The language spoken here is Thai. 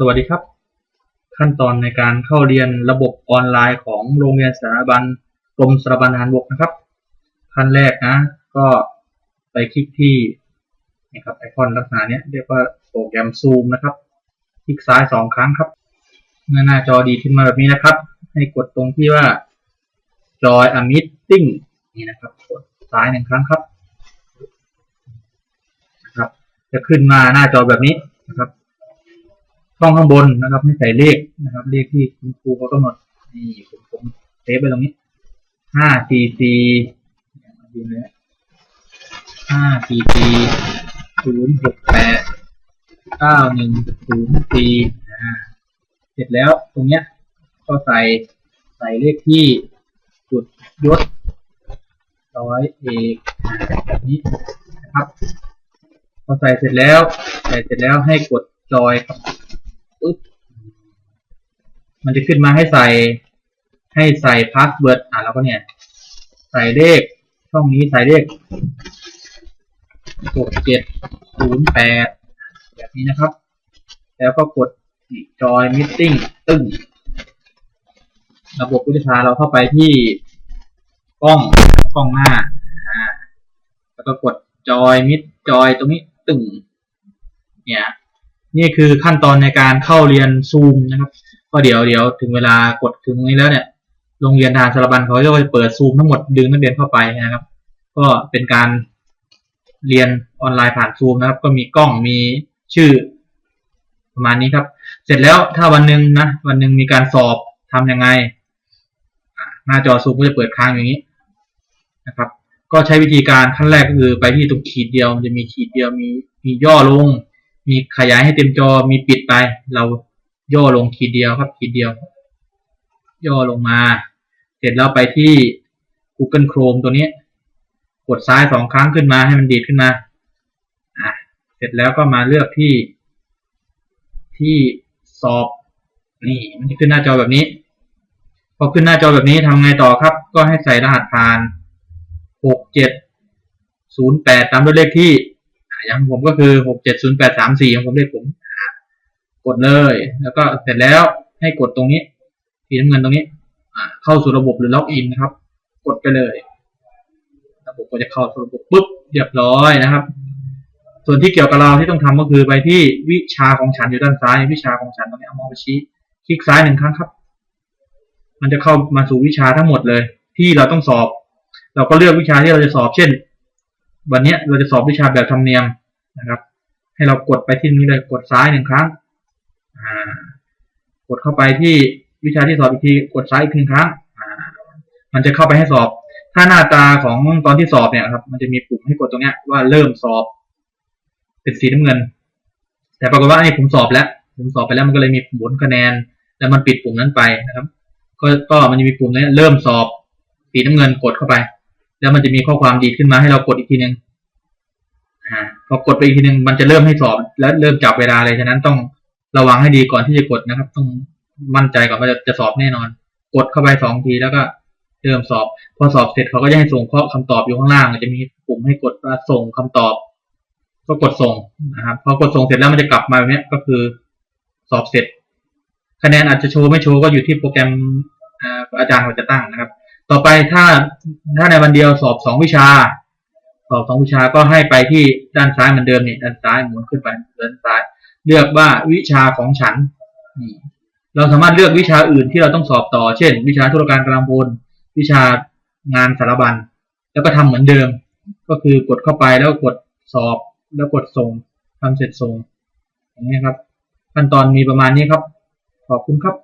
สวัสดีครับ ขั้นตอนในการเข้าเรียนระบบออนไลน์ของโรงเรียนสถาบันกรมสถาบันทหารบกนะครับ ขั้นแรกนะ ก็ไปคลิกที่นะครับไอคอนลักษณะนี้เรียกว่าโปรแกรมซูมนะครับ คลิกซ้ายสองครั้งครับ เมื่อหน้าจอดีขึ้นมาแบบนี้นะครับ ให้กดตรงที่ว่า Join a Meeting นี่นะครับกดซ้ายหนึ่งครั้งครับนะครับ จะขึ้นมาหน้าจอแบบนี้นะครับ ช่องข้างบนนะครับให้ใส่เลขนะครับ เลขที่คุณครูเขากำหนดนี่ผมผมเซฟไปตรงนี้ห้าสี่สี่ดูเลยห้าสี่สี่ศูนย์หกแปดเก้าหนึ่งศูนย์สี่อ่าเสร็จแล้วตรงเนี้ยก็ใส่ใส่เลขที่จุดยศร้อยเอกแบบนี้นะครับพอใส่เสร็จแล้ว ใส่เสร็จแล้วให้กดจอยครับ ปึ๊บมันจะขึ้นมาให้ใส่ให้ใส่พาสเวิร์ดอะแล้วก็เนี่ย ใส่เลขช่องนี้ใส่เลขหกเจ็ดศูนย์แปดแบบนี้นะครับ แล้วก็กดจอยมิทติ้งตึ้งระบบก็จะพาเราเข้าไปที่กล้องกล้องหน้าแล้วก็กดจอยมิดจอยตรงนี้ตึ้งเนี่ย นี่คือขั้นตอนในการเข้าเรียนซูมนะครับก็เดี๋ยวเดี๋ยวถึงเวลากดถึงนี้แล้วเนี่ยโรงเรียนทารสารบัญเขาจะเปิดซูมทั้งหมดดึงนักเรียนเข้าไปนะครับ ก็เป็นการเรียนออนไลน์ผ่านซูมนะครับ ก็มีกล้องมีชื่อ ประมาณนี้ครับ เสร็จแล้วถ้าวันหนึ่งนะวันหนึ่งมีการสอบทำยังไง หน้าจอซูมก็จะเปิดค้างอย่างนี้นะครับ ก็ใช้วิธีการขั้นแรกก็คือไปที่ตรงขีดเดียวมันจะมีขีดเดียวมีมีย่อลง มีขยายให้เต็มจอมีปิดไป เราย่อลงขีดเดียวครับขีดเดียว ย่อลงมา เสร็จแล้วไปที่ Google Chrome ตัวนี้ กดซ้ายสองครั้งขึ้นมาให้มันดีดขึ้นมาอะเสร็จแล้วก็มาเลือกที่ ที่สอบ นี่มันจะขึ้นหน้าจอแบบนี้ พอขึ้นหน้าจอแบบนี้ทำไงต่อครับ ก็ให้ใส่รหัสผ่านหกเจ็ดศูนย์แปดตามด้วยเลขที่ อย่างผมก็คือหกเจ็ดศูนย์แปดสามสี่ของผมเลขผมกดเลย แล้วก็เสร็จแล้วให้กดตรงนี้สีน้ำเงินตรงนี้เข้าสู่ระบบหรือล็อกอินนะครับ กดไปเลย ระบบก็จะเข้าสู่ระบบปุ๊บเรียบร้อยนะครับ ส่วนที่เกี่ยวกับเราที่ต้องทำก็คือไปที่วิชาของฉันอยู่ด้านซ้าย วิชาของฉันตรงนี้เอามองไปชี้ คลิกซ้ายหนึ่งครั้งครับ มันจะเข้ามาสู่วิชาทั้งหมดเลย ที่เราต้องสอบ เราก็เลือกวิชาที่เราจะสอบ เช่น วันนี้เราจะสอบวิชาแบบธรรมเนียมนะครับ ให้เรากดไปที่นี้เลยกดซ้ายหนึ่งครั้งกดเข้าไปที่วิชาที่สอบอีกทีกดซ้ายอีกหนึ่งครั้งมันจะเข้าไปให้สอบ ถ้าหน้าตาของตอนที่สอบเนี่ยครับ มันจะมีปุ่มให้กดตรงเนี้ยว่าเริ่มสอบ เป็นสีน้ำเงิน แต่ปรากฏว่าไอ้ผมสอบแล้ว ผมสอบไปแล้วมันก็เลยมีผลคะแนน แล้วมันปิดปุ่มนั้นไปนะครับ ก็ก็มันจะมีปุ่มนี้เริ่มสอบสีน้ำเงินกดเข้าไป แล้วมันจะมีข้อความดีขึ้นมาให้เรากดอีกทีหนึ่งอ่าพอกดไปอีกทีหนึ่งมันจะเริ่มให้สอบแล้วเริ่มจับเวลาเลยฉะนั้นต้องระวังให้ดีก่อนที่จะกดนะครับ ต้องมั่นใจก่อนว่าจะสอบแน่นอน กดเข้าไปสองทีแล้วก็เริ่มสอบ พอสอบเสร็จเขาก็จะให้ส่งข้อคำตอบอยู่ข้างล่างจะมีปุ่มให้กดว่าส่งคำตอบ ก็กดส่งนะครับพอกดส่งเสร็จแล้วมันจะกลับมาแบบนี้ก็คือสอบเสร็จ คะแนนอาจจะโชว์ไม่โชว์ก็อยู่ที่โปรแกรมอาอาจารย์เขาจะตั้งนะครับ ต่อไปถ้าถ้าในวันเดียวสอบสองวิชา สอบสองวิชาก็ให้ไปที่ด้านซ้ายเหมือนเดิมนี่ด้านซ้ายหมุนขึ้นไปด้านซ้าย เลือกว่าวิชาของฉันเราสามารถเลือกวิชาอื่นที่เราต้องสอบต่อ เช่น วิชาธุรการกำลังพลวิชางานสารบัญแล้วก็ทำเหมือนเดิม ก็คือกดเข้าไปแล้วกดสอบแล้วกดส่งทำเสร็จส่งอย่างนี้ครับ ขั้นตอนมีประมาณนี้ครับ ขอบคุณครับ